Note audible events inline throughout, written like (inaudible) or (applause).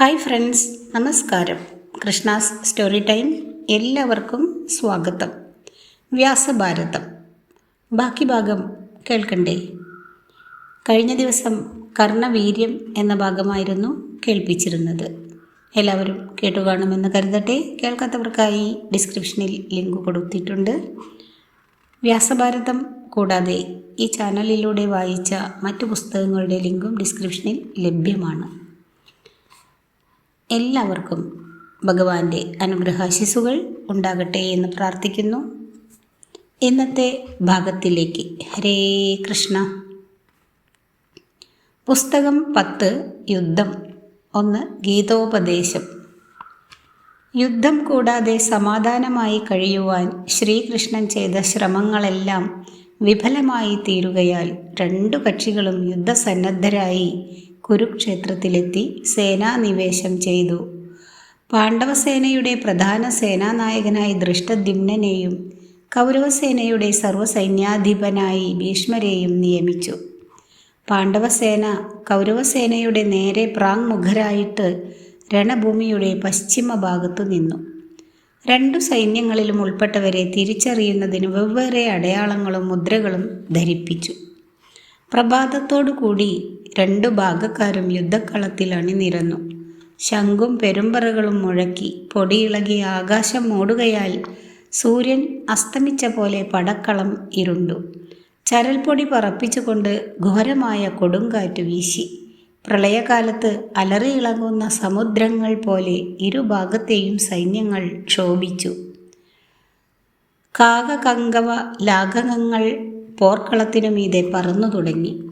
Hi friends നമസ്കാരം. Krishna's story time എല്ലാവർക്കും സ്വാഗതം. വ്യാസഭാരതം. ബാക്കി ഭാഗം കേൾക്കണ്ടേ? കഴിഞ്ഞ ദിവസം കർണവീര്യം എന്ന ഭാഗമായിരുന്നു കേൾപ്പിച്ചിരുന്നത്. എല്ലാവരും കേട്ടുകാണുമെന്ന് കരുതട്ടെ. കേൾക്കാത്തവർക്കായി ഡിസ്ക്രിപ്ഷനിൽ ലിങ്ക് കൊടുത്തിട്ടുണ്ട്. വ്യാസഭാരതം കൂടാതെ ഈ ചാനലിലൂടെ വായിച്ച മറ്റു പുസ്തകങ്ങളുടെ ലിങ്കും ഡിസ്ക്രിപ്ഷനിൽ ലഭ്യമാണ്. എല്ലാവർക്കും ഭഗവാന്റെ അനുഗ്രഹാശിസുകൾ ഉണ്ടാകട്ടെ എന്ന് പ്രാർത്ഥിക്കുന്നു. ഇന്നത്തെ ഭാഗത്തിലേക്ക് ഹരേ കൃഷ്ണ. പുസ്തകം പത്ത് യുദ്ധം ഒന്ന് ഗീതോപദേശം. യുദ്ധം കൂടാതെ സമാധാനമായി കഴിയുവാൻ ശ്രീകൃഷ്ണൻ ചെയ്ത ശ്രമങ്ങളെല്ലാം വിഫലമായി തീരുകയാൽ രണ്ടു കക്ഷികളും യുദ്ധസന്നദ്ധരായി കുരുക്ഷേത്രത്തിലെത്തി സേനാനിവേശം ചെയ്തു. പാണ്ഡവസേനയുടെ പ്രധാന സേനാനായകനായി ദൃഷ്ടദ്യുമ്നെയും കൗരവസേനയുടെ സർവസൈന്യാധിപനായി ഭീഷ്മരെയും നിയമിച്ചു. പാണ്ഡവസേന കൗരവസേനയുടെ നേരെ പ്രാങ്മുഖരായിട്ട് രണഭൂമിയുടെ പശ്ചിമ ഭാഗത്തു നിന്നു. രണ്ടു സൈന്യങ്ങളിലും ഉൾപ്പെട്ടവരെ തിരിച്ചറിയുന്നതിന് വെവ്വേറെ അടയാളങ്ങളും മുദ്രകളും ധരിപ്പിച്ചു. പ്രഭാതത്തോടുകൂടി രണ്ടു ഭാഗക്കാരും യുദ്ധക്കളത്തിൽ അണിനിരന്നു. ശംഖും പെരുമ്പറകളും മുഴക്കി പൊടിയിളകി ആകാശം മൂടുകയാൽ സൂര്യൻ അസ്തമിച്ച പോലെ പടക്കളം ഇരുണ്ടു. ചരൽപ്പൊടി പറപ്പിച്ചുകൊണ്ട് ഘോരമായ കൊടുങ്കാറ്റ് വീശി. പ്രളയകാലത്ത് അലറിയിളങ്ങുന്ന സമുദ്രങ്ങൾ പോലെ ഇരുഭാഗത്തെയും സൈന്യങ്ങൾ ക്ഷോഭിച്ചു. കാകകങ്കവ ലാഘകങ്ങൾ പോർക്കളത്തിനു മീതെ പറന്നു തുടങ്ങി.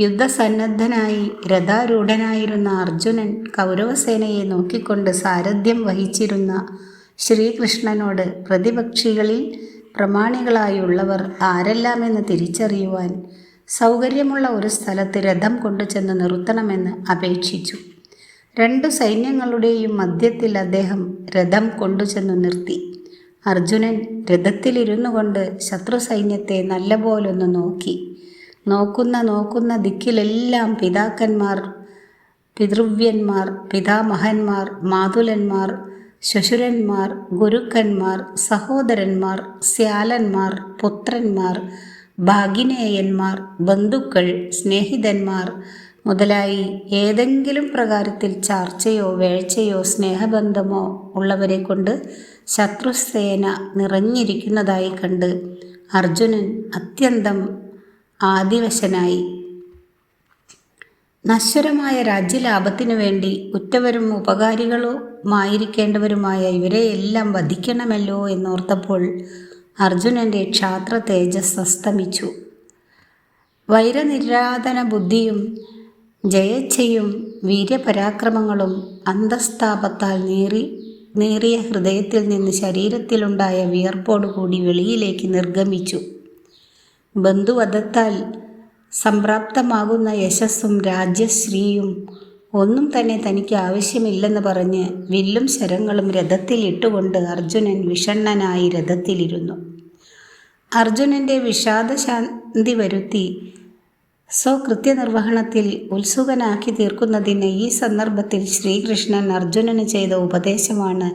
യുദ്ധസന്നദ്ധനായി രഥാരൂഢനായിരുന്ന അർജുനൻ കൗരവസേനയെ നോക്കിക്കൊണ്ട് സാരഥ്യം വഹിച്ചിരുന്ന ശ്രീകൃഷ്ണനോട് പ്രതിപക്ഷികളിൽ പ്രമാണികളായുള്ളവർ ആരെല്ലാമെന്ന് തിരിച്ചറിയുവാൻ സൗകര്യമുള്ള ഒരു സ്ഥലത്ത് രഥം കൊണ്ടുചെന്ന് നിർത്തണമെന്ന് അപേക്ഷിച്ചു. രണ്ടു സൈന്യങ്ങളുടെയും മധ്യത്തിൽ അദ്ദേഹം രഥം കൊണ്ടുചെന്നു നിർത്തി. അർജുനൻ രഥത്തിലിരുന്നു കൊണ്ട് ശത്രു സൈന്യത്തെ നല്ലപോലൊന്ന് നോക്കി. നോക്കുന്ന നോക്കുന്ന ദിക്കിലെല്ലാം പിതാക്കന്മാർ പിതൃവ്യന്മാർ പിതാമഹന്മാർ മാതുലന്മാർ ശ്വശുരന്മാർ ഗുരുക്കന്മാർ സഹോദരന്മാർ സ്യാലന്മാർ പുത്രന്മാർ ഭാഗിനേയന്മാർ ബന്ധുക്കൾ സ്നേഹിതന്മാർ മുതലായി ഏതെങ്കിലും പ്രകാരത്തിൽ ചാർച്ചയോ വേഴ്ചയോ സ്നേഹബന്ധമോ ഉള്ളവരെ കൊണ്ട് ശത്രുസേന നിറഞ്ഞിരിക്കുന്നതായി കണ്ട് അർജുനൻ അത്യന്തം ആദിവശനായി. നശ്വരമായ രാജ്യലാഭത്തിനു വേണ്ടി ഉറ്റവരും ഉപകാരികളുമായിരിക്കേണ്ടവരുമായ ഇവരെയെല്ലാം വധിക്കണമല്ലോ എന്നോർത്തപ്പോൾ അർജുനന്റെ ക്ഷാത്ര തേജസ് അസ്തമിച്ചു. വൈരനിരാധന ബുദ്ധിയും ജയച്ഛയും വീര്യപരാക്രമങ്ങളും അന്തസ്താപത്താൽ നേറി നേറിയ ഹൃദയത്തിൽ നിന്ന് ശരീരത്തിലുണ്ടായ വിയർപ്പോടുകൂടി വെളിയിലേക്ക് നിർഗമിച്ചു. ബന്ധുവധത്താൽ സംപ്രാപ്തമാകുന്ന യശസ്സും രാജ്യശ്രീയും ഒന്നും തന്നെ തനിക്ക് ആവശ്യമില്ലെന്ന് പറഞ്ഞ് വില്ലും ശരങ്ങളും രഥത്തിൽ ഇട്ടുകൊണ്ട് അർജുനൻ വിഷണ്ണനായി രഥത്തിലിരുന്നു. അർജുനന്റെ വിഷാദശാന്തി വരുത്തി സ്വകൃത്യനിർവഹണത്തിൽ ഉത്സുകനാക്കി തീർക്കുന്നതിന് ഈ സന്ദർഭത്തിൽ ശ്രീകൃഷ്ണൻ അർജുനന് ചെയ്ത ഉപദേശമാണ്.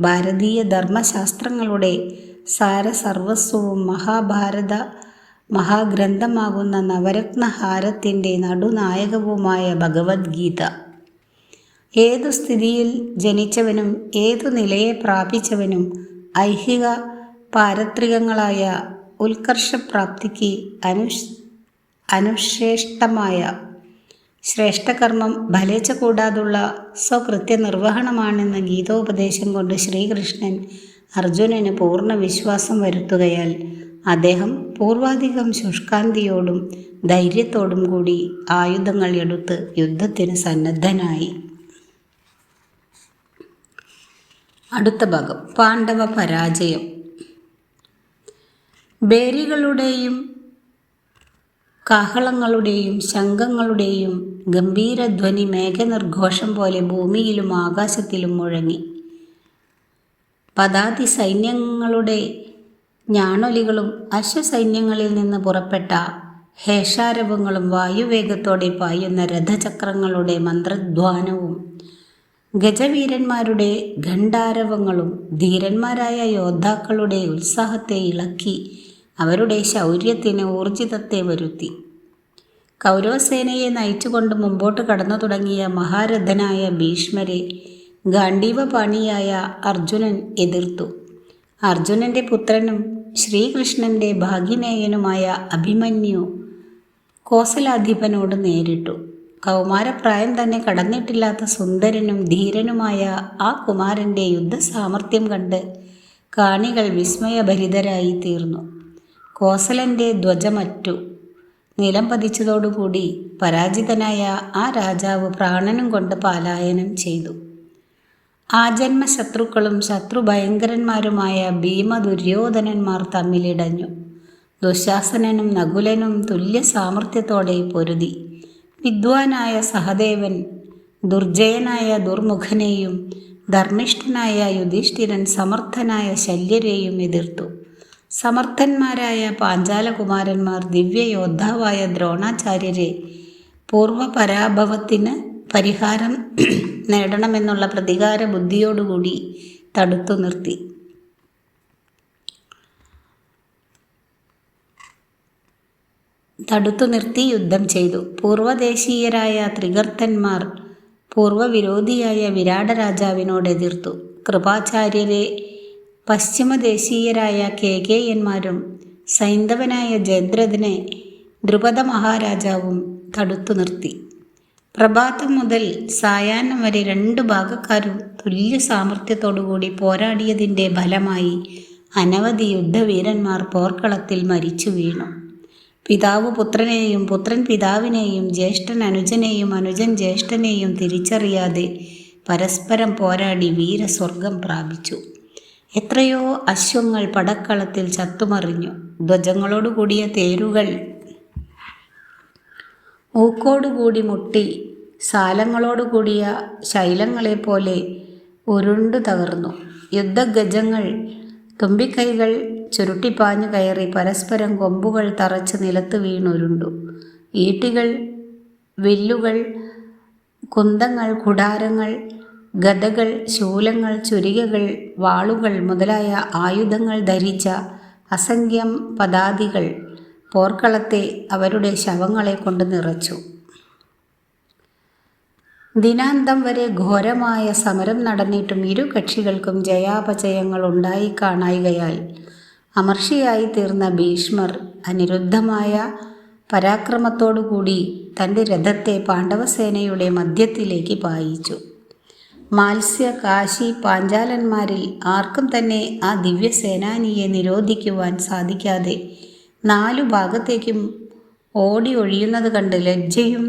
ഭാരതീയ ധർമ്മശാസ്ത്രങ്ങളുടെ സാരസർവസ്വവും മഹാഭാരത മഹാഗ്രന്ഥമാകുന്ന നവരത്നഹാരത്തിന്റെ നടുനായകവുമായ ഭഗവത്ഗീത. ഏതു സ്ഥിതിയിൽ ജനിച്ചവനും ഏതു നിലയെ പ്രാപിച്ചവനും ഐഹിക പാരത്രികങ്ങളായ ഉത്കർഷപ്രാപ്തിക്ക് അനുഷ് അനുശ്രേഷ്ഠമായ. ശ്രേഷ്ഠകർമ്മം ഫലിച്ച കൂടാതുള്ള സ്വകൃത്യ നിർവഹണമാണെന്ന് ഗീതോപദേശം കൊണ്ട് ശ്രീകൃഷ്ണൻ അർജുനന് പൂർണ വിശ്വാസം വരുത്തുകയാൽ അദ്ദേഹം പൂർവാധികം ശുഷ്കാന്തിയോടും ധൈര്യത്തോടും കൂടി ആയുധങ്ങൾ എടുത്ത് യുദ്ധത്തിന് സന്നദ്ധനായി. അടുത്ത ഭാഗം. പാണ്ഡവ പരാജയം. ബേരികളുടെയും കാഹളങ്ങളുടെയും ശംഖങ്ങളുടെയും ഗംഭീരധ്വനി മേഘനിർഘോഷം പോലെ ഭൂമിയിലും ആകാശത്തിലും മുഴങ്ങി. പദാതി സൈന്യങ്ങളുടെ ഞാണൊലികളും അശ്വസൈന്യങ്ങളിൽ നിന്ന് പുറപ്പെട്ട ഹേഷാരവങ്ങളും വായുവേഗത്തോടെ പായുന്ന രഥചക്രങ്ങളുടെ മന്ത്രധ്വാനവും ഗജവീരന്മാരുടെ ഖണ്ഡാരവങ്ങളും ധീരന്മാരായ യോദ്ധാക്കളുടെ ഉത്സാഹത്തെ ഇളക്കി അവരുടെ ശൗര്യത്തിന് ഊർജിതത്തെ വരുത്തി. കൗരവസേനയെ നയിച്ചുകൊണ്ട് മുമ്പോട്ട് കടന്നു തുടങ്ങിയ മഹാരഥനായ ഭീഷ്മരെ ഗാണ്ഡീവപാണിയായ അർജുനൻ എതിർത്തു. അർജുനന്റെ പുത്രനും ശ്രീകൃഷ്ണന്റെ ഭാഗ്യനേയനുമായ അഭിമന്യു കോസലാധിപനോട് നേരിട്ടു. കൗമാരപ്രായം തന്നെ കടന്നിട്ടില്ലാത്ത സുന്ദരനും ധീരനുമായ ആ കുമാരന്റെ യുദ്ധസാമർഥ്യം കണ്ട് കാണികൾ വിസ്മയഭരിതരായി തീർന്നു. കോസലന്റെ ധ്വജമറ്റു. നിലം പതിച്ചതോടുകൂടി പരാജിതനായ ആ രാജാവ് പ്രാണനും കൊണ്ട് പാലായനം ചെയ്തു. ആജന്മ ശത്രുക്കളും ശത്രുഭയങ്കരന്മാരുമായ ഭീമ ദുര്യോധനന്മാർ തമ്മിലിടഞ്ഞു. ദുശാസനനും നകുലനും തുല്യ സാമർഥ്യത്തോടെ പൊരുതി. വിദ്വാനായ സഹദേവൻ ദുർജയനായ ദുർമുഖനെയും ധർമ്മിഷ്ഠനായ യുധിഷ്ഠിരൻ സമർത്ഥനായ ശല്യരെയും എതിർത്തു. സമർത്ഥന്മാരായ പാഞ്ചാലകുമാരന്മാർ ദിവ്യയോദ്ധാവായ ദ്രോണാചാര്യരെ പൂർവപരാഭവത്തിന് പരിഹാരം (clears throat) നേടണമെന്നുള്ള പ്രതികാര ബുദ്ധിയോടുകൂടി തടുത്തു നിർത്തി. തടുത്തു നിർത്തി യുദ്ധം ചെയ്തു. പൂർവദേശീയരായ ത്രികർത്തന്മാർ പൂർവവിരോധിയായ വിരാട രാജാവിനോട് എതിർത്തു. കൃപാചാര്യരെ പശ്ചിമദേശീയരായ കേകേയന്മാരും സൈന്ധവനായ ജയദ്രഥനെ ദ്രുപദ മഹാരാജാവും തടുത്തു നിർത്തി. പ്രഭാതം മുതൽ സായാഹ്നം വരെ രണ്ടു ഭാഗക്കാരും തുല്യ സാമർഥ്യത്തോടുകൂടി പോരാടിയതിന്റെ ഫലമായി അനവധി യുദ്ധവീരന്മാർ പോർക്കളത്തിൽ മരിച്ചു വീണു. പിതാവ് പുത്രനെയും പുത്രൻ പിതാവിനെയും ജ്യേഷ്ഠൻ അനുജനെയും അനുജൻ ജ്യേഷ്ഠനെയും തിരിച്ചറിയാതെ പരസ്പരം പോരാടി വീരസ്വർഗം പ്രാപിച്ചു. എത്രയോ അശ്വങ്ങൾ പടക്കളത്തിൽ ചത്തുമറിഞ്ഞു. ധ്വജങ്ങളോടുകൂടിയ തേരുകൾ. ഊക്കോടുകൂടി മുട്ടി. സാലങ്ങളോടുകൂടിയ ശൈലങ്ങളെപ്പോലെ ഉരുണ്ടു തകർന്നു. യുദ്ധഗജങ്ങൾ. തുമ്പിക്കൈകൾ ചുരുട്ടിപ്പാഞ്ഞു കയറി പരസ്പരം കൊമ്പുകൾ തറച്ച് നിലത്ത് വീണുരുണ്ടു. ഈട്ടികൾ വില്ലുകൾ കുന്തങ്ങൾ കുടാരങ്ങൾ ഗദകൾ ശൂലങ്ങൾ ചുരികകൾ വാളുകൾ മുതലായ ആയുധങ്ങൾ ധരിച്ച അസംഖ്യം പദാതികൾ പോർക്കളത്തെ അവരുടെ ശവങ്ങളെ കൊണ്ട് നിറച്ചു. ദിനാന്തം വരെ ഘോരമായ സമരം നടന്നിട്ടും ഇരു കക്ഷികൾക്കും ജയാപജയങ്ങൾ ഉണ്ടായി കാണായികയാൽ അമർഷിയായി തീർന്ന ഭീഷ്മർ അനിരുദ്ധമായ പരാക്രമത്തോടുകൂടി തന്റെ രഥത്തെ പാണ്ഡവസേനയുടെ മധ്യത്തിലേക്ക് പായിച്ചു. മാത്സ്യ കാശി പാഞ്ചാലന്മാരിൽ ആർക്കും തന്നെ ആ ദിവ്യസേനാനിയെ നിരോധിക്കുവാൻ സാധിക്കാതെ നാലു ഭാഗത്തേക്കും ഓടി ഒഴിയുന്നത് കണ്ട് ലജ്ജയും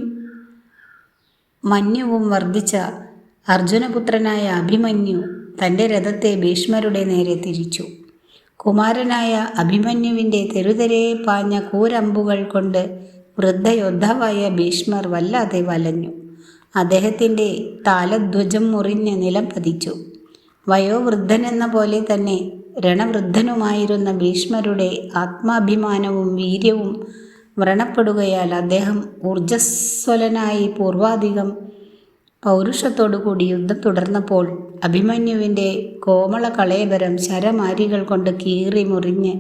മഞ്ഞവും വർദ്ധിച്ച അർജുനപുത്രനായ അഭിമന്യു തന്റെ രഥത്തെ ഭീഷ്മരുടെ നേരെ തിരിച്ചു. കുമാരനായ അഭിമന്യുവിന്റെ തെരുതെരെ പാഞ്ഞ കൂരമ്പുകൾ കൊണ്ട് വൃദ്ധയോദ്ധാവായ ഭീഷ്മർ വല്ലാതെ വലഞ്ഞു. അദ്ദേഹത്തിന്റെ താലധ്വജം മുറിഞ്ഞ് നിലം പതിച്ചു. വയോവൃദ്ധനെന്ന പോലെ തന്നെ രണവൃദ്ധനുമായിരുന്ന ഭീഷ്മരുടെ ആത്മാഭിമാനവും വീര്യവും വ്രണപ്പെടുകയാൽ അദ്ദേഹം ഊർജസ്വലനായി പൂർവാധികം പൗരുഷത്തോടുകൂടി യുദ്ധം തുടർന്നപ്പോൾ അഭിമന്യുവിന്റെ കോമള കളേബരം ശരമാരികൾ കൊണ്ട് കീറി മുറിഞ്ഞ്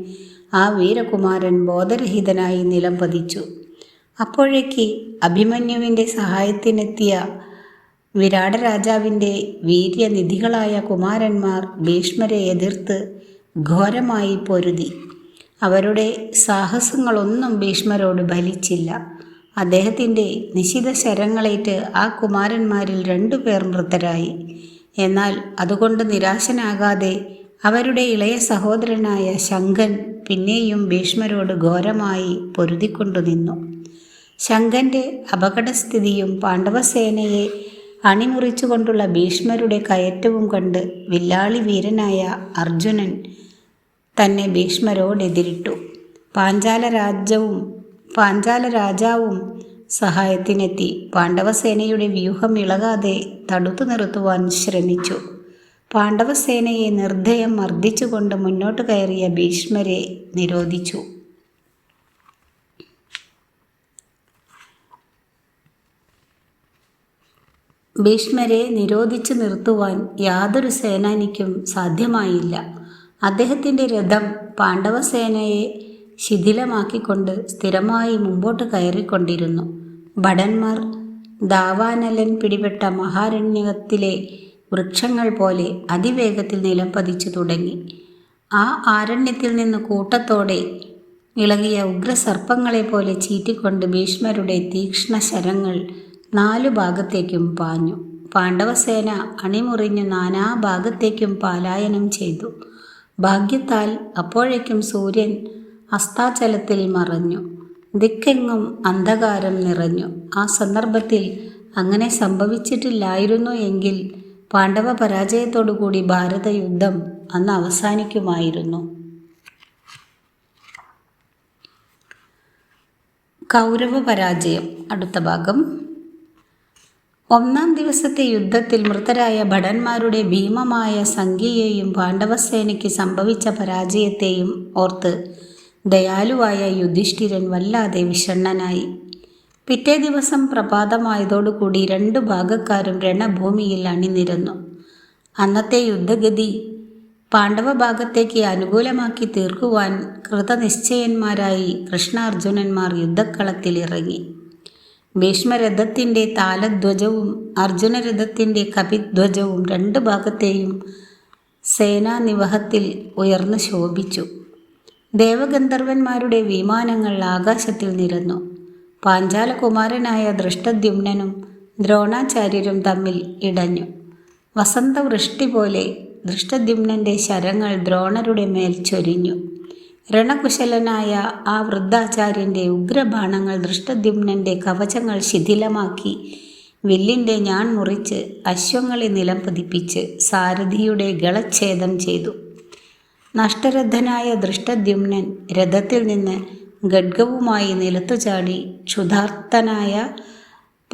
ആ വീരകുമാരൻ ബോധരഹിതനായി നിലം പതിച്ചു. അപ്പോഴേക്ക് അഭിമന്യുവിന്റെ സഹായത്തിനെത്തിയ വിരാട രാജാവിന്റെ വീര്യനിധികളായ കുമാരന്മാർ ഭീഷ്മരെ എതിർത്ത് ഘോരമായി പൊരുതി. അവരുടെ സാഹസങ്ങളൊന്നും ഭീഷ്മരോട് ഫലിച്ചില്ല. അദ്ദേഹത്തിന്റെ നിശിത ശരങ്ങളേറ്റ് ആ കുമാരന്മാരിൽ രണ്ടുപേർ മൃതരായി. എന്നാൽ അതുകൊണ്ട് നിരാശനാകാതെ അവരുടെ ഇളയ സഹോദരനായ ശങ്കൻ പിന്നെയും ഭീഷ്മരോട് ഘോരമായി പൊരുതിക്കൊണ്ടു നിന്നു ശങ്കന്റെ അപകടസ്ഥിതിയും പാണ്ഡവസേനയെ അണിമുറിച്ചുകൊണ്ടുള്ള ഭീഷ്മരുടെ കയറ്റവും കണ്ട് വില്ലാളി വീരനായ അർജുനൻ തന്നെ ഭീഷ്മരോടെതിരിട്ടു. പാഞ്ചാല രാജ്യവും പാഞ്ചാല രാജാവും സഹായത്തിനെത്തി പാണ്ഡവസേനയുടെ വ്യൂഹം ഇളകാതെ തടുത്തു നിർത്തുവാൻ ശ്രമിച്ചു. പാണ്ഡവസേനയെ നിർദ്ദയം മർദ്ദിച്ചുകൊണ്ട് മുന്നോട്ട് കയറിയ ഭീഷ്മരെ നിരോധിച്ചു. ഭീഷ്മരെ നിരോധിച്ചു നിർത്തുവാൻ യാതൊരു സേനാനിക്കും സാധ്യമായില്ല. അദ്ദേഹത്തിന്റെ രഥം പാണ്ഡവസേനയെ ശിഥിലമാക്കിക്കൊണ്ട് സ്ഥിരമായി മുമ്പോട്ട് കയറിക്കൊണ്ടിരുന്നു. ഭടന്മാർ ദാവാനലൻ പിടിപെട്ട മഹാരണ്യത്തിലെ വൃക്ഷങ്ങൾ പോലെ അതിവേഗത്തിൽ നിലം പതിച്ചു തുടങ്ങി. ആ ആരണ്യത്തിൽ നിന്ന് കൂട്ടത്തോടെ ഇളകിയ ഉഗ്രസർപ്പങ്ങളെ പോലെ ചീറ്റിക്കൊണ്ട് ഭീഷ്മരുടെ തീക്ഷ്ണ ശരങ്ങൾ നാലു ഭാഗത്തേക്കും പാഞ്ഞു. പാണ്ഡവസേന അണിമുറിഞ്ഞു നാനാ ഭാഗത്തേക്കും പാലായനം ചെയ്തു. ഭാഗ്യത്താൽ അപ്പോഴേക്കും സൂര്യൻ അസ്താചലത്തിൽ മറഞ്ഞു. ദിക്കെങ്ങും അന്ധകാരം നിറഞ്ഞു. ആ സന്ദർഭത്തിൽ അങ്ങനെ സംഭവിച്ചിട്ടില്ലായിരുന്നു എങ്കിൽ പാണ്ഡവ പരാജയത്തോടുകൂടി ഭാരതയുദ്ധം അന്ന് അവസാനിക്കുമായിരുന്നു. കൗരവ പരാജയം അടുത്ത ഭാഗം. ഒന്നാം ദിവസത്തെ യുദ്ധത്തിൽ മൃതരായ ഭടന്മാരുടെ ഭീമമായ സംഖ്യയെയും പാണ്ഡവസേനയ്ക്ക് സംഭവിച്ച പരാജയത്തെയും ഓർത്ത് ദയാലുവായ യുധിഷ്ഠിരൻ വല്ലാതെ വിഷണ്ണനായി. പിറ്റേ ദിവസം പ്രഭാതമായതോടുകൂടി രണ്ടു ഭാഗക്കാരും രണഭൂമിയിൽ അണിനിരന്നു. അന്നത്തെ യുദ്ധഗതി പാണ്ഡവ ഭാഗത്തേക്ക് അനുകൂലമാക്കി തീർക്കുവാൻ കൃതനിശ്ചയന്മാരായി കൃഷ്ണാർജുനന്മാർ യുദ്ധക്കളത്തിൽ ഇറങ്ങി ഭീഷ്മരഥത്തിന്റെ താലധ്വജവും അർജുനരഥത്തിന്റെ കപിധ്വജവും രണ്ട് ഭാഗത്തെയും സേനാനിവഹത്തിൽ ഉയർന്നു ശോഭിച്ചു. ദേവഗന്ധർവന്മാരുടെ വിമാനങ്ങൾ ആകാശത്തിൽ നിരന്നു. പാഞ്ചാലകുമാരനായ ദൃഷ്ടദ്യുമ്നനും ദ്രോണാചാര്യരും തമ്മിൽ ഇടഞ്ഞു. വസന്തവൃഷ്ടി പോലെ ദൃഷ്ടദ്യുമ്നന്റെ ശരങ്ങൾ ദ്രോണരുടെ മേൽ ചൊരിഞ്ഞു. രണകുശലനായ ആ വൃദ്ധാചാര്യന്റെ ഉഗ്രബാണങ്ങൾ ദൃഷ്ടദ്യുമ്നന്റെ കവചങ്ങൾ ശിഥിലമാക്കി വില്ലിന്റെ ഞാൻ മുറിച്ച് അശ്വങ്ങളെ നിലം പതിപ്പിച്ച് സാരഥിയുടെ ഗളച്ഛേദം ചെയ്തു. നഷ്ടരഥനായ ദൃഷ്ടദ്യുമ്നൻ രഥത്തിൽ നിന്ന് ഗഡ്ഗവുമായി നിലത്തു ചാടി ക്ഷുധാർത്ഥനായ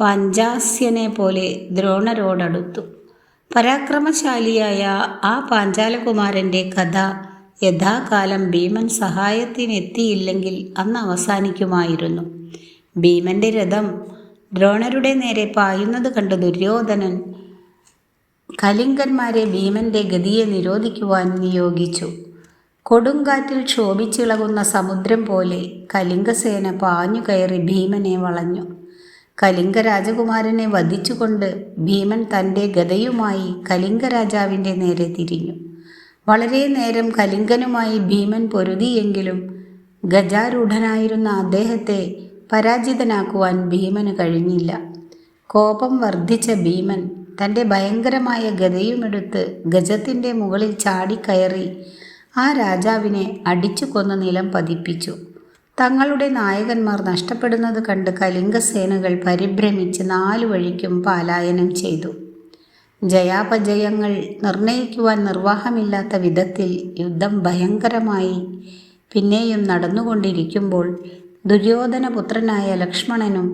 പാഞ്ചാസ്യനെ പോലെ ദ്രോണരോടടുത്തു. പരാക്രമശാലിയായ ആ പാഞ്ചാലകുമാരന്റെ കഥ യഥാകാലം ഭീമൻ സഹായത്തിനെത്തിയില്ലെങ്കിൽ അന്ന് അവസാനിക്കുമായിരുന്നു. ഭീമന്റെ രഥം ദ്രോണരുടെ നേരെ പായുന്നത് കണ്ട് ദുര്യോധനൻ കലിംഗന്മാരെ ഭീമന്റെ ഗതിയെ നിരോധിക്കുവാൻ നിയോഗിച്ചു. കൊടുങ്കാറ്റിൽ ക്ഷോഭിച്ചിളകുന്ന സമുദ്രം പോലെ കലിംഗസേന പാഞ്ഞു കയറി ഭീമനെ വളഞ്ഞു. കലിംഗരാജകുമാരനെ വധിച്ചുകൊണ്ട് ഭീമൻ തന്റെ ഗതയുമായി കലിംഗ രാജാവിന്റെ നേരെ തിരിഞ്ഞു. വളരെ നേരം കലിംഗനുമായി ഭീമൻ പൊരുതിയെങ്കിലും ഗജാരൂഢനായിരുന്ന അദ്ദേഹത്തെ പരാജിതനാക്കുവാൻ ഭീമന് കഴിഞ്ഞില്ല. കോപം വർദ്ധിച്ച ഭീമൻ തന്റെ ഭയങ്കരമായ ഗതയുമെടുത്ത് ഗജത്തിന്റെ മുകളിൽ ചാടിക്കയറി ആ രാജാവിനെ അടിച്ചു കൊന്ന നിലം പതിപ്പിച്ചു. തങ്ങളുടെ നായകന്മാർ നഷ്ടപ്പെടുന്നത് കണ്ട് കലിംഗസേനകൾ പരിഭ്രമിച്ച് നാലു വഴിക്കും പലായനം ചെയ്തു. ജയാപജയങ്ങൾ നിർണയിക്കുവാൻ നിർവാഹമില്ലാത്ത വിധത്തിൽ യുദ്ധം ഭയങ്കരമായി പിന്നെയും നടന്നുകൊണ്ടിരിക്കുമ്പോൾ ദുര്യോധനപുത്രനായ ലക്ഷ്മണനും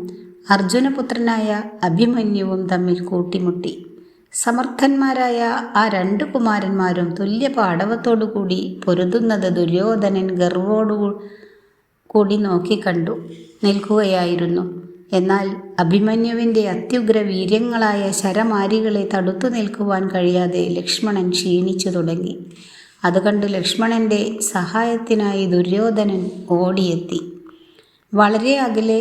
അർജുനപുത്രനായ അഭിമന്യുവും തമ്മിൽ കൂട്ടിമുട്ടി. സമർത്ഥന്മാരായ ആ രണ്ട് കുമാരന്മാരും തുല്യ പാടവത്തോടുകൂടി പൊരുതുന്നത് ദുര്യോധനൻ ഗർവോടു കൂടി നോക്കിക്കണ്ടു നിൽക്കുകയായിരുന്നു. എന്നാൽ അഭിമന്യുവിന്റെ അത്യുഗ്ര വീര്യങ്ങളായ ശരമാരികളെ തടുത്തു നിൽക്കുവാൻ കഴിയാതെ ലക്ഷ്മണൻ ക്ഷീണിച്ചു തുടങ്ങി. അതുകണ്ട് ലക്ഷ്മണന്റെ സഹായത്തിനായി ദുര്യോധനൻ ഓടിയെത്തി. വളരെ അകലെ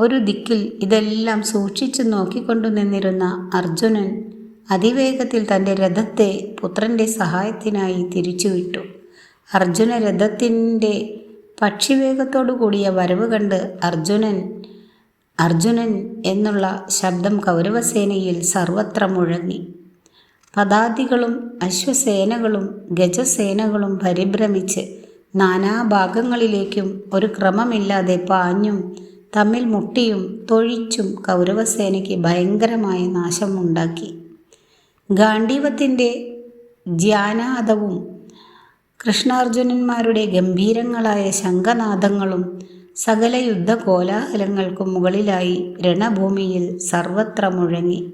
ഒരു ദിക്കിൽ ഇതെല്ലാം സൂക്ഷിച്ചു നോക്കിക്കൊണ്ടു നിന്നിരുന്ന അർജുനൻ അതിവേഗത്തിൽ തന്റെ രഥത്തെ പുത്രന്റെ സഹായത്തിനായി തിരിച്ചുവിട്ടു. അർജുന രഥത്തിന്റെ പക്ഷിവേഗത്തോടു കൂടിയ വരവ് കണ്ട് അർജുനൻ അർജുനൻ എന്നുള്ള ശബ്ദം കൗരവസേനയിൽ സർവത്ര മുഴങ്ങി. പദാതികളും അശ്വസേനകളും ഗജസേനകളും പരിഭ്രമിച്ച് നാനാഭാഗങ്ങളിലേക്കും ഒരു ക്രമമില്ലാതെ പാഞ്ഞും തമ്മിൽ മുട്ടിയും തൊഴിച്ചും കൗരവസേനയ്ക്ക് ഭയങ്കരമായ നാശമുണ്ടാക്കി. ഗാന്ഡീവത്തിന്റെ ധ്യാനാദവും കൃഷ്ണാർജുനന്മാരുടെ ഗംഭീരങ്ങളായ ശംഖനാദങ്ങളും സകല യുദ്ധ കോലാഹലങ്ങൾക്കും മുകളിലായി രണഭൂമിയിൽ സർവത്ര മുഴങ്ങി.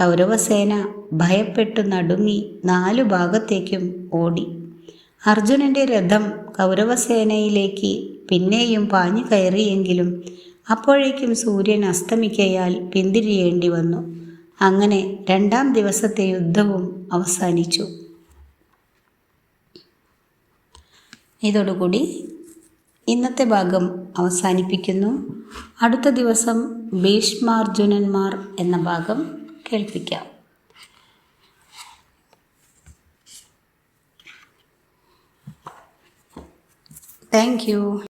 കൗരവസേന ഭയപ്പെട്ടു നടുങ്ങി നാലു ഭാഗത്തേക്കും ഓടി. അർജുനന്റെ രഥം കൗരവസേനയിലേക്ക് പിന്നെയും പാഞ്ഞു കയറിയെങ്കിലും അപ്പോഴേക്കും സൂര്യൻ അസ്തമിക്കയാൽ പിന്തിരിയേണ്ടി വന്നു. അങ്ങനെ രണ്ടാം ദിവസത്തെ യുദ്ധവും അവസാനിച്ചു. ഇതോടുകൂടി ഇന്നത്തെ ഭാഗം അവസാനിപ്പിക്കുന്നു. അടുത്ത ദിവസം ഭീഷ്മാർജുനന്മാർ എന്ന ഭാഗം കേൾപ്പിക്കാം. Thank you